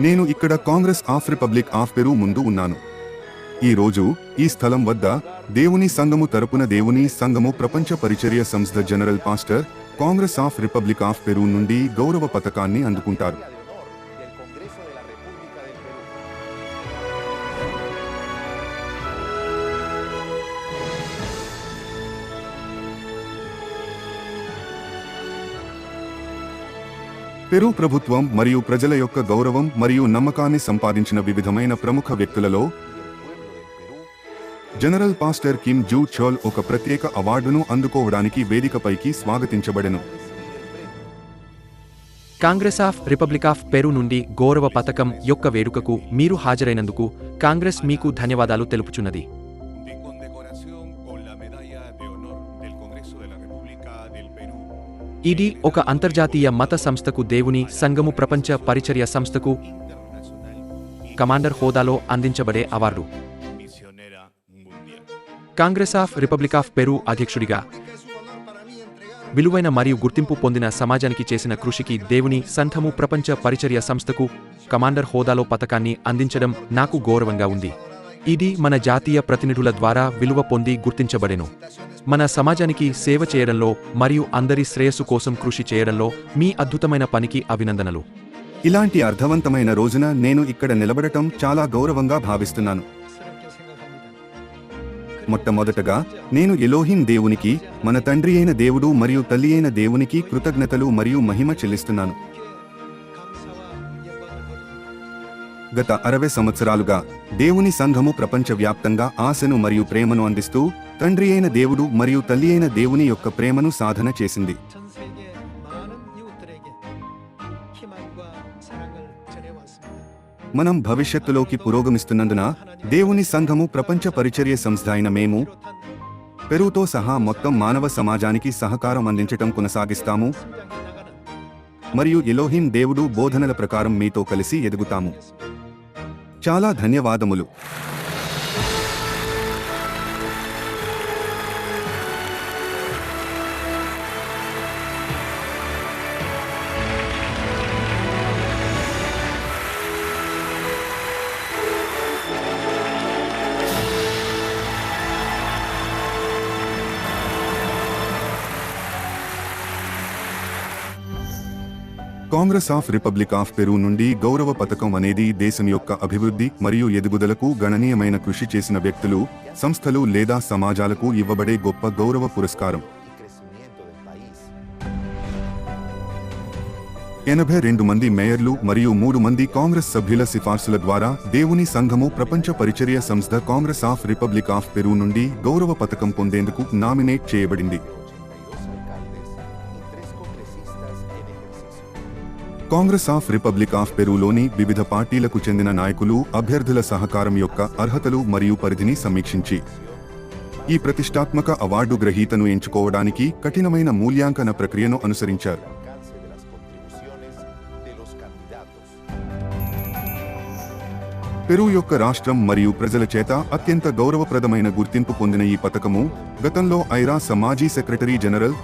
నేను ఇక్కడ Congress of Republic of Peru ముందు ఉన్నాను. ఈ రోజు ఈ స్థలం వద్ద దేవుని సంఘము తరపున దేవుని సంఘము ప్రపంచ పరిచర్య సంస్థ general pastor Congress of Republic of Peru నుండి గౌరవ పథకాన్ని అందుకుంటారు. పెరు ప్రభుత్వం మరియు ప్రజల యొక్క గౌరవం మరియు నమ్మకాన్ని సంపాదించిన వివిధమైన ప్రముఖ వ్యక్తులలో general pastor Kim Ju Chol ఒక ప్రత్యేక అవార్డును అందుకోవడానికి వేదికపైకి స్వాగతించబడెను. Congress of Republic of Peru నుండి గౌరవ పథకం యొక్క వేడుకకు మీరు హాజరైనందుకు కాంగ్రెస్ మీకు ధన్యవాదాలు తెలుపుచున్నది. ఇది ఒక అంతర్జాతీయ మత సంస్థకు దేవుని సంఘము ప్రపంచ పరిచర్య సంస్థకు కమాండర్ హోదాలో అందించబడే award. Congress of Republic of Peru అధ్యక్షుడిగా విలువైన మరియు గుర్తింపు పొందిన సమాజానికి చేసిన కృషికి దేవుని సంఘము ప్రపంచ పరిచర్య సంస్థకు కమాండర్ హోదాలో పథకాన్ని అందించడం నాకు గౌరవంగా ఉంది. ఇది మన జాతీయ ప్రతినిధుల ద్వారా విలువ పొంది గుర్తించబడెను. మన సమాజానికి సేవ చేయడంలో మరియు అందరి శ్రేయస్సు కోసం కృషి చేయడంలో మీ అద్భుతమైన పనికి అభినందనలు. ఇలాంటి అర్థవంతమైన రోజున నేను ఇక్కడ నిలబడటం చాలా గౌరవంగా భావిస్తున్నాను. మొట్టమొదటగా నేను ఎలోహిన్ దేవునికి మన తండ్రి అయిన దేవుడు మరియు తల్లి అయిన దేవునికి కృతజ్ఞతలు మరియు మహిమ చెల్లిస్తున్నాను. గత అరవై సంవత్సరాలుగా దేవుని సంఘము ప్రపంచవ్యాప్తంగా ఆశను మరియు ప్రేమను అందిస్తూ తండ్రి అయిన దేవుడు మరియు తల్లి అయిన దేవుని యొక్క ప్రేమను సాధన చేసింది. మనం భవిష్యత్తులోకి పురోగమిస్తున్నందున దేవుని సంఘము ప్రపంచ పరిచర్య సంస్థ అయిన మేము పెరుగుతో సహా మొత్తం మానవ సమాజానికి సహకారం అందించటం కొనసాగిస్తాము. మరియు ఎలోహిం దేవుడు బోధనల ప్రకారం మీతో కలిసి ఎదుగుతాము. చాలా ధన్యవాదములు. Congress of Republic of Peru నుండి గౌరవ పథకం అనేది దేశం యొక్క అభివృద్ధి మరియు ఎదుగుదలకు గణనీయమైన కృషి చేసిన వ్యక్తులు సంస్థలు లేదా సమాజాలకు ఇవ్వబడే గొప్ప గౌరవ పురస్కారం. ఎనభై రెండు మంది మేయర్లు మరియు మూడు మంది కాంగ్రెస్ సభ్యుల సిఫార్సుల ద్వారా దేవుని సంఘము ప్రపంచ పరిచర్య సంస్థ Congress of Republic of Peru నుండి గౌరవ పథకం పొందేందుకు నామినేట్ చేయబడింది. కాంగ్రెస్ ఆఫ్ రిపబ్లిక్ ఆఫ్ పెరూలోని వివిధ పార్టీలకు చెందిన నాయకులు అభ్యర్థుల సహకారం యొక్క అర్హతలు మరియు పరిధిని సమీక్షించి ఈ ప్రతిష్టాత్మక అవార్డు గ్రహీతను ఎంచుకోవడానికి కఠినమైన మూల్యాంకన ప్రక్రియను అనుసరించారు. Alcance పెరు యొక్క రాష్ట్రం మరియు ప్రజల చేత అత్యంత గౌరవప్రదమైన గుర్తింపు పొందిన ఈ పథకము గతంలో ఐరా సమాజీ సెక్రటరీ జనరల్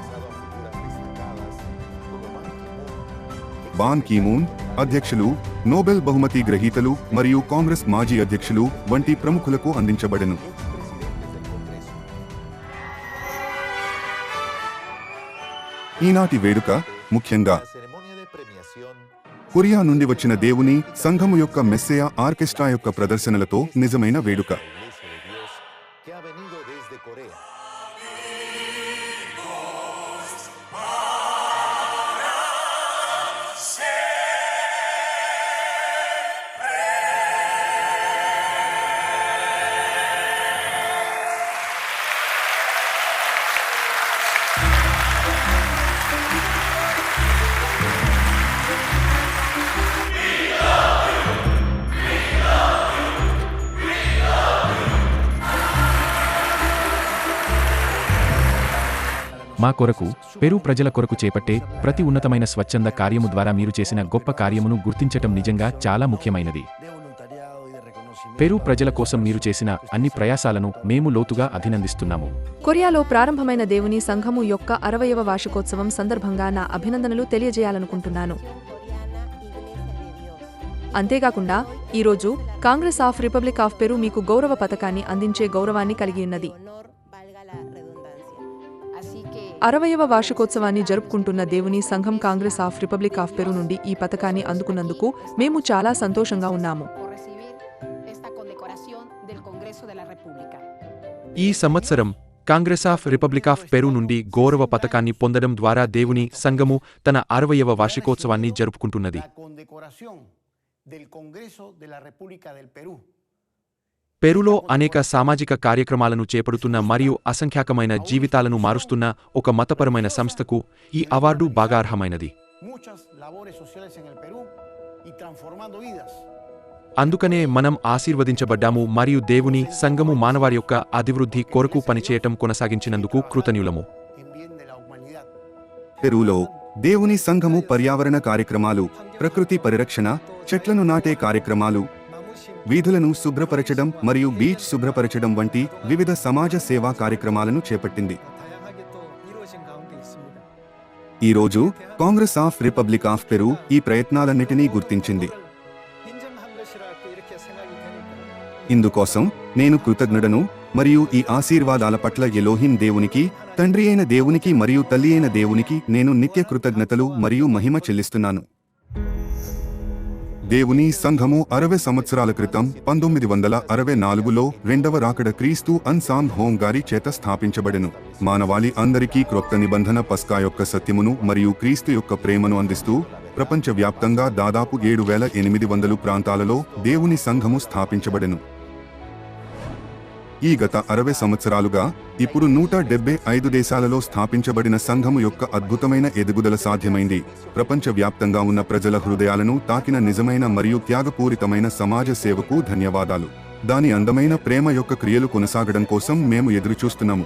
బాన్ కీమూన్ అధ్యక్షులు నోబెల్ బహుమతి గ్రహీతలు మరియు కాంగ్రెస్ మాజీ అధ్యక్షులు వంటి ప్రముఖులకు అందించబడెను. ఈనాటి వేడుక ముఖ్యంగా కొరియా నుండి వచ్చిన దేవుని సంఘము యొక్క మెస్సేయ ఆర్కెస్ట్రా యొక్క ప్రదర్శనలతో నిజమైన వేడుక. మా కొరకు పెరు ప్రజల కొరకు చేపట్టే ప్రతి ఉన్నతమైన స్వచ్ఛంద కార్యము ద్వారా మీరు చేసిన గొప్ప కార్యమును గుర్తించటం నిజంగా చాలా ముఖ్యమైనది. పెరు ప్రజల కోసం మీరు చేసిన అన్ని ప్రయాసాలను మేము లోతుగా అభినందిస్తున్నాము. కొరియాలో ప్రారంభమైన దేవుని సంఘము యొక్క అరవయవ వార్షికోత్సవం సందర్భంగా నా అభినందనలు తెలియజేయాలనుకుంటున్నాను. అంతేకాకుండా ఈరోజు Congress of Republic of Peru మీకు గౌరవ పథకాన్ని అందించే గౌరవాన్ని కలిగి ఉన్నది. అరవయవ వార్షికోత్సవాన్ని జరుపుకుంటున్న దేవుని సంఘం Congress of Republic of Peru నుండి ఈ పథకాన్ని అందుకున్నందుకు మేము చాలా సంతోషంగా ఉన్నాము. ఈ సంవత్సరం Congress of Republic of Peru నుండి గౌరవ పథకాన్ని పొందడం ద్వారా దేవుని సంఘము తన అరవయవ వార్షికోత్సవాన్ని జరుపుకుంటున్నది పెరులో అనేక సామాజిక కార్యక్రమాలను చేపడుతున్న మరియు అసంఖ్యాకమైన జీవితాలను మారుస్తున్న ఒక మతపరమైన సంస్థకు ఈ అవార్డు బాగా అర్హమైనది. అందుకనే మనం ఆశీర్వదించబడ్డాము మరియు దేవుని సంఘము మానవారి యొక్క అభివృద్ధి కొరకు పనిచేయటం కొనసాగించినందుకు కృతజ్ఞులము. పెరూలో దేవుని సంఘము పర్యావరణ కార్యక్రమాలు ప్రకృతి పరిరక్షణ చెట్లను నాటే కార్యక్రమాలు వీధులను శుభ్రపరచడం మరియు బీచ్ శుభ్రపరచడం వంటి వివిధ సమాజ సేవా కార్యక్రమాలను చేపట్టింది. ఈరోజు Congress of Republic of Peru ఈ ప్రయత్నాలన్నిటినీ గుర్తించింది. ఇందుకోసం నేను కృతజ్ఞుడను మరియు ఈ ఆశీర్వాదాల పట్ల ఎలోహిన్ దేవునికి తండ్రి అయిన దేవునికి మరియు తల్లి అయిన దేవునికి నేను నిత్య కృతజ్ఞతలు మరియు మహిమ చెల్లిస్తున్నాను. దేవుని సంఘము అరవై సంవత్సరాల క్రితం పంతొమ్మిది వందల అరవై నాలుగులో రెండవ రాకడ క్రీస్తు అన్సాన్ హోం గారి చేత స్థాపించబడెను. మానవాళి అందరికీ క్రొత్త నిబంధన పస్కా యొక్క సత్యమును మరియు క్రీస్తు యొక్క ప్రేమను అందిస్తూ ప్రపంచవ్యాప్తంగా దాదాపు ఏడు వేల ఎనిమిది వందలు ప్రాంతాలలో దేవుని సంఘము స్థాపించబడెను. ఈ గత అరవై సంవత్సరాలుగా ఇప్పుడు నూట డెబ్బై ఐదు దేశాలలో స్థాపించబడిన సంఘము యొక్క అద్భుతమైన ఎదుగుదల సాధ్యమైంది. ప్రపంచవ్యాప్తంగా ఉన్న ప్రజల హృదయాలను తాకిన నిజమైన మరియు త్యాగపూరితమైన సమాజ సేవకు ధన్యవాదాలు. దాని అందమైన ప్రేమ యొక్క క్రియలు కొనసాగడం కోసం మేము ఎదురుచూస్తున్నాము.